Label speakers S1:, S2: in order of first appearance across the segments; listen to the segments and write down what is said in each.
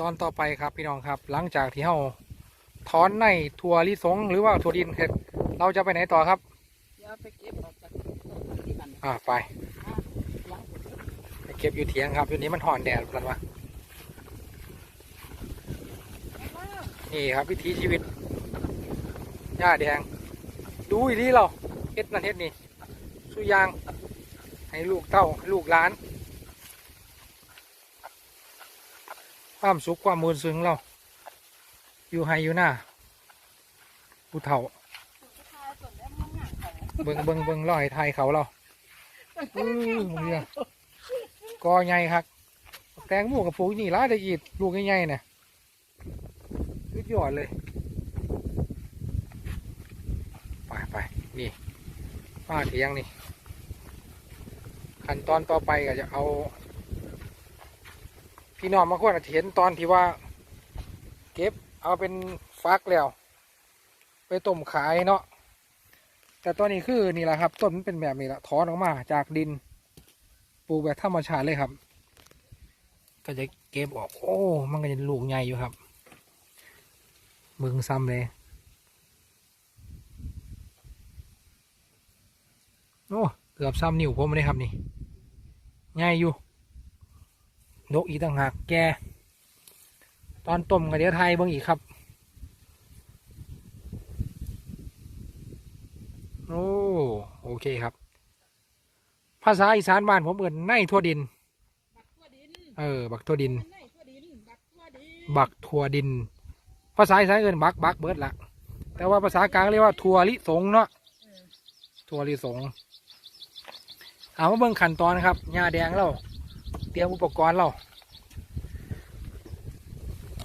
S1: ตอนต่อไปครับพี่น้องครับ หลังจากที่เราถอนในถั่วลิสงหรือว่าถั่วดินเสร็จเราจะไปไหนต่อครับ
S2: เดี๋ยวไปเก็บออกจากต้นที่มัน
S1: อ่าไป
S2: ล้าง
S1: ไปเก็บอยู่เถียงครับอยู่นี้มันห่อนแดดกันวะนี่ครับวิถีชีวิตหญ้าแดง ดูอีนี่เราเฮ็ดนั่นเฮ็ดนี่สุยาง ให้ลูกเต้าลูกหลาน ความสุขความมูลซึ้งเรา อยู่ให้อยู่หน้าผู้เฒ่า เบิงเบิงเบิงล่อให้ไทยเขาเราอือมึงเนี่ยกอใหญ่ครับ แตงโมกับปลูกนี่ร้ายได้อีดลูกใหญ่ๆเนี่ยสุดยอดเลย ไปไปนี่ป้าเทียงนี่ ขั้นตอนต่อไปก็จะเอา พี่น้องมาคนอาจจะเห็นตอนที่ว่า เก็บเอาเป็นฟักแล้ว ไปต้มขายเนาะแต่ตอนนี้คือนี่แหละครับ ต้นมันเป็นแบบนี้ละถอนออกมาจากดินปลูกแบบธรรมชาติเลยครับ ก็จะเก็บออก โอ้ มันก็จะลูกใหญ่อยู่ครับมึงซ้ำเลยโอ้เกือบซ้ำนิ้วผมเลยครับนี่ใหญ่อยู่ นกอีกต่างหากแก ตอนต้มกับเดี๋ยวไทยเบิ่งอีกครับ โอ้โอเคครับ ภาษาอีสานบ้านผมเอื่นในทั่วดิน
S2: บักทั่วดิน
S1: เออบักทั่วดิน
S2: ในทั่วดินบักทั่วดิน
S1: บักทั่วดิน ภาษาอีสานเอื่นบักบักเบิดละแต่ว่าภาษากลางเรียกว่าทัวลิสงเนาะ
S2: เออ
S1: ทัวลิสงเอามาเบิ่งขั้นตอนนะครับหญ้าแดงเรา เตรียมอุปกรณ์เรา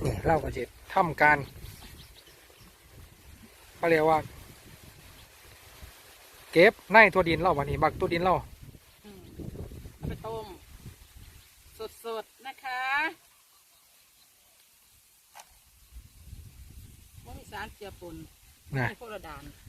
S1: นี่เราก็จะทำการเขาเรียกว่า เก็บในตัวดินเราวันนี้บักตัวดินเรา
S2: อืมเอาไปต้มสดๆนะคะว่ามีสารเจือปน
S1: นะ
S2: มีโคโรดาน